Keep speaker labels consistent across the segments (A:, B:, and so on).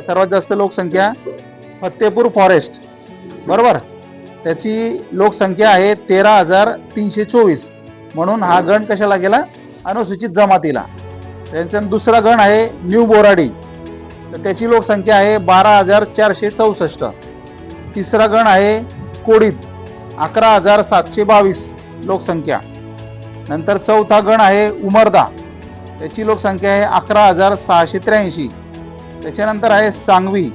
A: सर्वात जास्त लोकसंख्या फत्तेपूर फॉरेस्ट. बरोबर? त्याची लोकसंख्या आहे तेरा हजार तीनशे चोवीस. म्हणून हा गण कशाला गेला? अनुसूचित जमातीला. त्यांचा दुसरा गण आहे न्यू बोराडी. तर त्याची लोकसंख्या आहे बारा हजार चारशे चौसष्ट. तिसरा गण आहे कोडीत. अकरा हजार सातशे बावीस लोकसंख्या. नंतर चौथा गण आहे उमरदा. त्याची लोकसंख्या आहे अकरा हजार सहाशे त्र्याऐंशी. त्याच्यानंतर आहे सांगवी.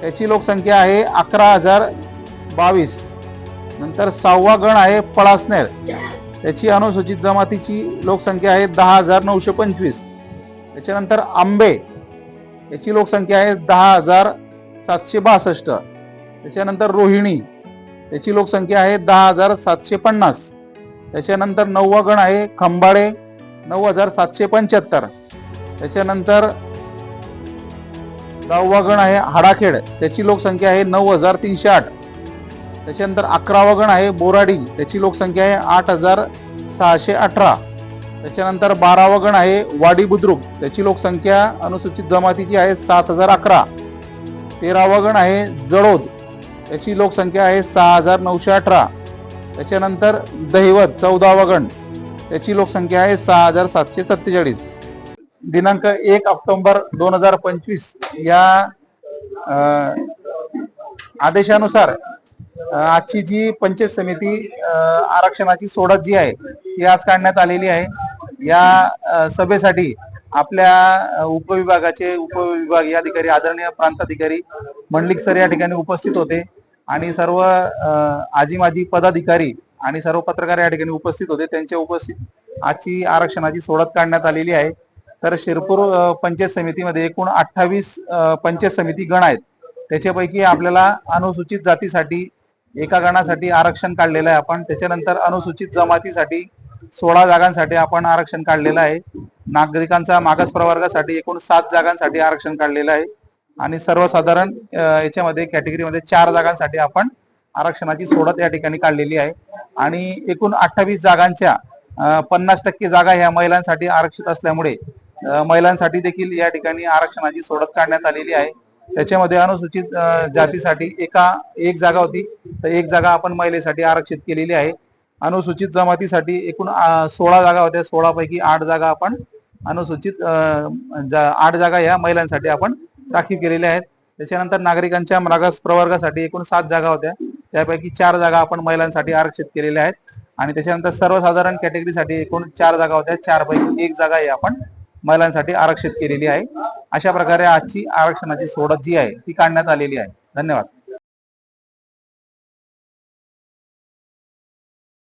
A: त्याची लोकसंख्या आहे अकरा हजार बावीस. नंतर सहावा गण आहे पळासनेर. त्याची अनुसूचित जमातीची लोकसंख्या आहे दहा हजार नऊशे पंचवीस. त्याच्यानंतर आंबे. याची लोकसंख्या आहे दहा हजार सातशे बासष्ट. त्याच्यानंतर रोहिणी. त्याची लोकसंख्या आहे दहा हजार सातशे पन्नास. त्याच्यानंतर नववा गण आहे खंबाळे. नऊ हजार सातशे पंच्याहत्तर. त्याच्यानंतर दहावा गण आहे हाडाखेड. त्याची लोकसंख्या आहे नऊ हजार तीनशे आठ. त्याच्यानंतर अकरावा गण आहे बोराडी. त्याची लोकसंख्या आहे आठ हजार सहाशे अठरा. त्याच्यानंतर बारावा गण आहे वाडी बुद्रुक. त्याची लोकसंख्या अनुसूचित जमातीची आहे सात हजार अकरा. तेरावा गण आहे जळोद. त्याची लोकसंख्या आहे सहा हजार नऊशे अठरा. त्याच्यानंतर दहिवत चौदावा गण. त्याची लोकसंख्या आहे सहा हजार सातशे सत्तेचाळीस. दिनांक एक ऑक्टोबर दोन हजार पंचवीस या अं, आदेशानुसार आजची जी पंचायत समिती आरक्षणाची सोडत जी आहे ती आज काढण्यात आलेली आहे. या सभेसाठी आपल्या उपविभागाचे उपविभागीय अधिकारी आदरणीय प्रांताधिकारी मंडलिक सर या ठिकाणी उपस्थित होते. आणि सर्व आजी माजी पदाधिकारी आणि सर्व पत्रकार या ठिकाणी उपस्थित होते. त्यांच्या उपस्थित आजची आरक्षणाची सोडत काढण्यात आलेली आहे. तर शिरपूर पंचायत समितीमध्ये एकूण अठ्ठावीस पंचायत समिती गण आहेत. त्याच्यापैकी आपल्याला अनुसूचित जातीसाठी एका गणासाठी आरक्षण काढलेलं आहे आपण. त्याच्यानंतर अनुसूचित जमातीसाठी सोळा जागांसाठी आपण आरक्षण काढलेलं आहे. नागरिकांचा मागास प्रवर्गासाठी एकूण सात जागांसाठी आरक्षण काढलेलं आहे. आणि सर्वसाधारण याच्यामध्ये कॅटेगरीमध्ये चार जागांसाठी आपण आरक्षणाची सोडत या ठिकाणी काढलेली आहे. आणि एकूण अठ्ठावीस जागांच्या पन्नास टक्के जागा ह्या महिलांसाठी आरक्षित असल्यामुळे महिलांसाठी देखील या ठिकाणी आरक्षणाची सोडत काढण्यात आलेली आहे. त्याच्यामध्ये अनुसूचित जातीसाठी एका एक जागा होती. तर एक जागा आपण महिलेसाठी आरक्षित केलेली आहे. अनुसूचित जमातीसाठी एकूण सोळा जागा होत्या. सोळा पैकी आठ जागा आपण अनुसूचित आठ जागा या महिलांसाठी आपण राखीव केलेल्या आहेत. त्याच्यानंतर नागरिकांच्या मागास प्रवर्गासाठी एकूण सात जागा होत्या. त्यापैकी चार जागा आपण महिलांसाठी आरक्षित केलेल्या आहेत. आणि त्याच्यानंतर सर्वसाधारण कॅटेगरीसाठी एकूण चार जागा होत्या. चार पैकी एक जागा ही आपण महिलांसाठी आरक्षित केलेली आहे. अशा प्रकारे आजची आरक्षणाची सोडत जी आहे ती काढण्यात आलेली आहे. धन्यवाद.